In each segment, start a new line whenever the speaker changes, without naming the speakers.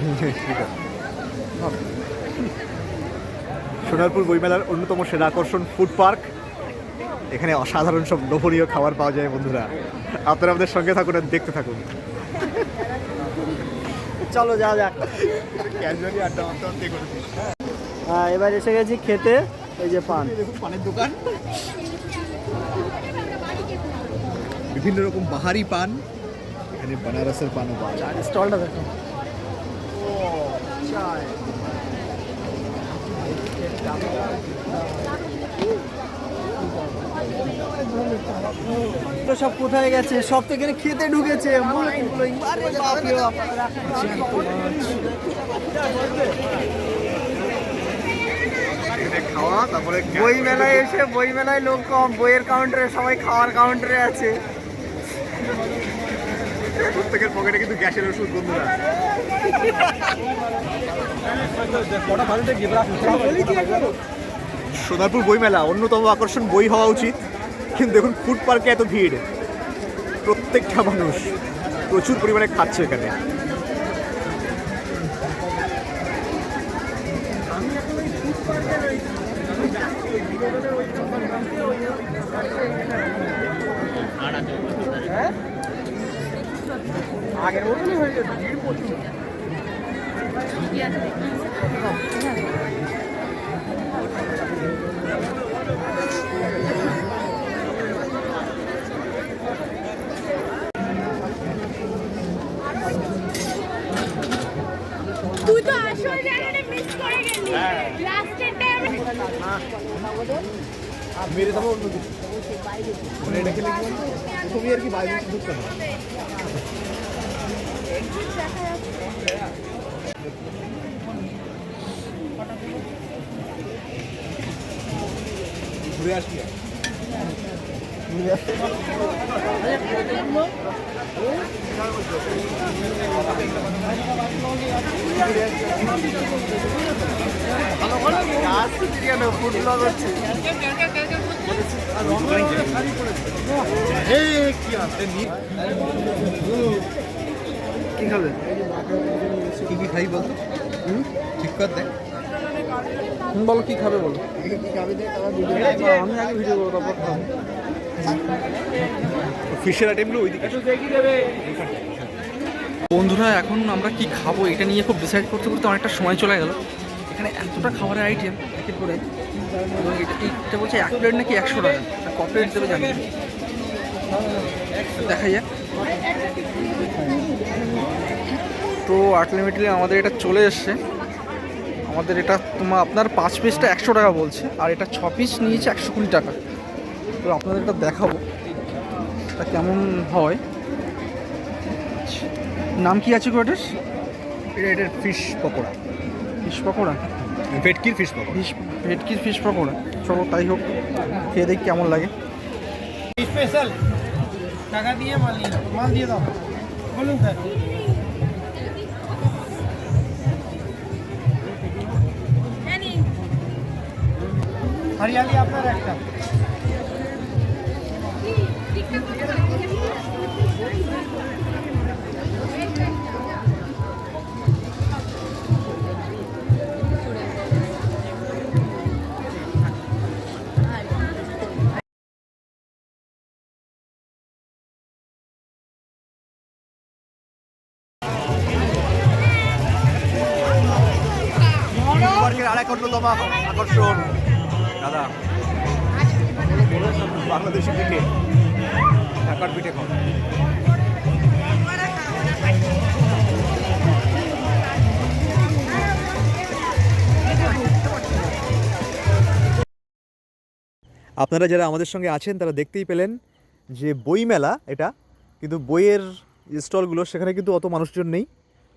সোনারপুর বইমেলার অন্যতম সেরা আকর্ষণ ফুড পার্ক এখানে অসাধারণ সব লোভনীয় খাবার পাওয়া যায় বন্ধুরা। আপনারা আমাদের সঙ্গে থাকুন আর দেখতে থাকুন।
চলো যা যাক। হ্যাঁ এবার এসে গেছি খেতে। এই যে পান।
পানের দোকান। বিভিন্ন রকম বাহারি পান। এখানে বানারসের পানও পাওয়া যায়।
স্টলটা তো সব কোথায় গেছে? সব তো এখানে খেতে ঢুকেছে। বই মেলায় এসে, বই মেলায় লোক কম। বইয়ের কাউন্টারে সবাই খাওয়ার কাউন্টারে আছে।
প্রত্যেকের পকেটে কিন্তু গ্যাসের ওষুধ, বন্ধুরা। সোনারপুর বইমেলা, অন্যতম আকর্ষণ বই হওয়া উচিত। কিন্তু দেখুন ফুড পার্কে এত ভিড়। প্রত্যেকটা মানুষ প্রচুর পরিমাণে খাচ্ছে এখানে।
আগের মতনই হয়ে গেছে। ভিড় প্রচুর
তুই তো আসল জায়গাটা মিস করে গেলি। লাস্টের টাইমে
মেরে দেবো অন্য কিছু। মানে এটা খেলে তুমি আর কি বাইরে ঢুকতে ঘুরে আসবি
ফুড ব্লগ হচ্ছে কি খাবে?
কি কি খাই বলতো ঠিক কর দেখ
বলো কি খাবে বলো। আমি আগে ভিডিও করব তারপর খাব।
ফিশের আইটেমগুলো ওইদিকে।
বন্ধুরা এখন আমরা কি খাব এটা নিয়ে খুব ডিসাইড করতে করতে অনেকটা সময় চলে গেল। এখানে এতটা খাবারের আইটেম একের করে এবং এটা এটা বলছে এক প্লেট নাকি একশো টাকা? ক প্লেট দেবে জানি। না। দেখা যাক। তো আলটিমেটলি আমাদের এটা চলে এসছে। আমাদের এটা তোমার আপনার পাঁচ পিসটা একশো টাকা বলছে আর এটা ছ পিস নিয়েছে একশো কুড়ি টাকা। তো আপনাদের এটা দেখাবো তা কেমন হয়। নাম কি আছে গোটার
এটা এটার ফিশ পকোড়া।
ফিশ পকোড়া?
ভেটকির ফিশ পকোড়া।
ফিশ ভেটকির ফিশ পকোড়া। চলো তাই হোক খেয়ে দেখি কেমন লাগে।
স্পেশাল টাকা দিয়ে মাল নিয়ে। মাল দিয়ে দাও। বলুন স্যার। হরিয়ালি আপনার একটা।
অন্যতম আকর্ষণ। দাদা ঢাকার পিঠে খাও আপনারা যারা আমাদের সঙ্গে আছেন, তারা দেখতেই পেলেন যে বই মেলা এটা। কিন্তু বইয়ের স্টলগুলো, সেখানে কিন্তু অত মানুষজন নেই।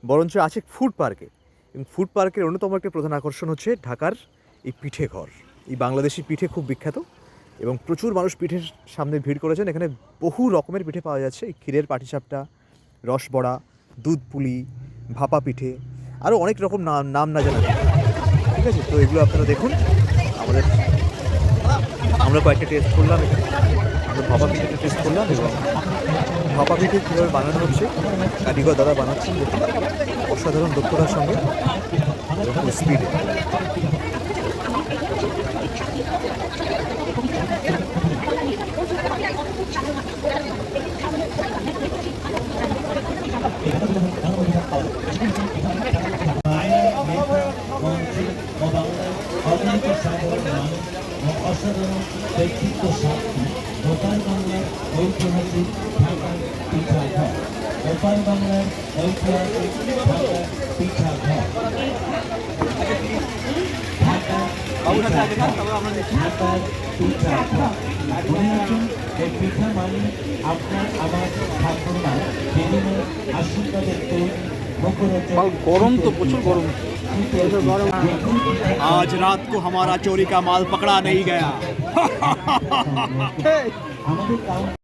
বরঞ্চ আছে ফুড পার্কে। ফুড পার্কের অন্যতম একটি প্রধান আকর্ষণ হচ্ছে ঢাকার এই পিঠে ঘর। এই বাংলাদেশি পিঠে খুব বিখ্যাত এবং প্রচুর মানুষ পিঠের সামনে ভিড় করেছেন। এখানে বহু রকমের পিঠে পাওয়া যাচ্ছে। এই ক্ষীরের পাটিসাপটা, রসবড়া, দুধ পুলি, ভাপা পিঠে, আরও অনেক রকম নাম নাম না জানা ঠিক আছে? তো এগুলো আপনারা দেখুন। আমাদের আমরা কয়েকটা টেস্ট করলাম। এখানে আমরা ভাপা পিঠেটা টেস্ট করলাম এবং ভাপা পিঠে কীভাবে বানানো হচ্ছে, কারিগর দাদা বানাচ্ছেন দেখুন। অসাধারণ দক্ষতার সঙ্গে স্পিডে
অসাধারণ ব্যক্তিত্ব সাক্ষী ওপার বাংলার ঐতিহাসিক ঢাকার পিঠা ঘর ওপার বাংলার ঐতিহাসিক ঢাকার পিঠা ঘর ঢাকার পিঠা ঘর। ঢাকার পিঠা ঘর। মনে রাখুন এই পিঠা মানে আপনার আমার ঠাকুর মা সেদিনের আশীর্বাদের তৈরি মুখরোচক
মাল গরম তো প্রচুর গরম
आज रात को हमारा चोरी का माल पकड़ा नहीं गया
আমাদের কাউন্ট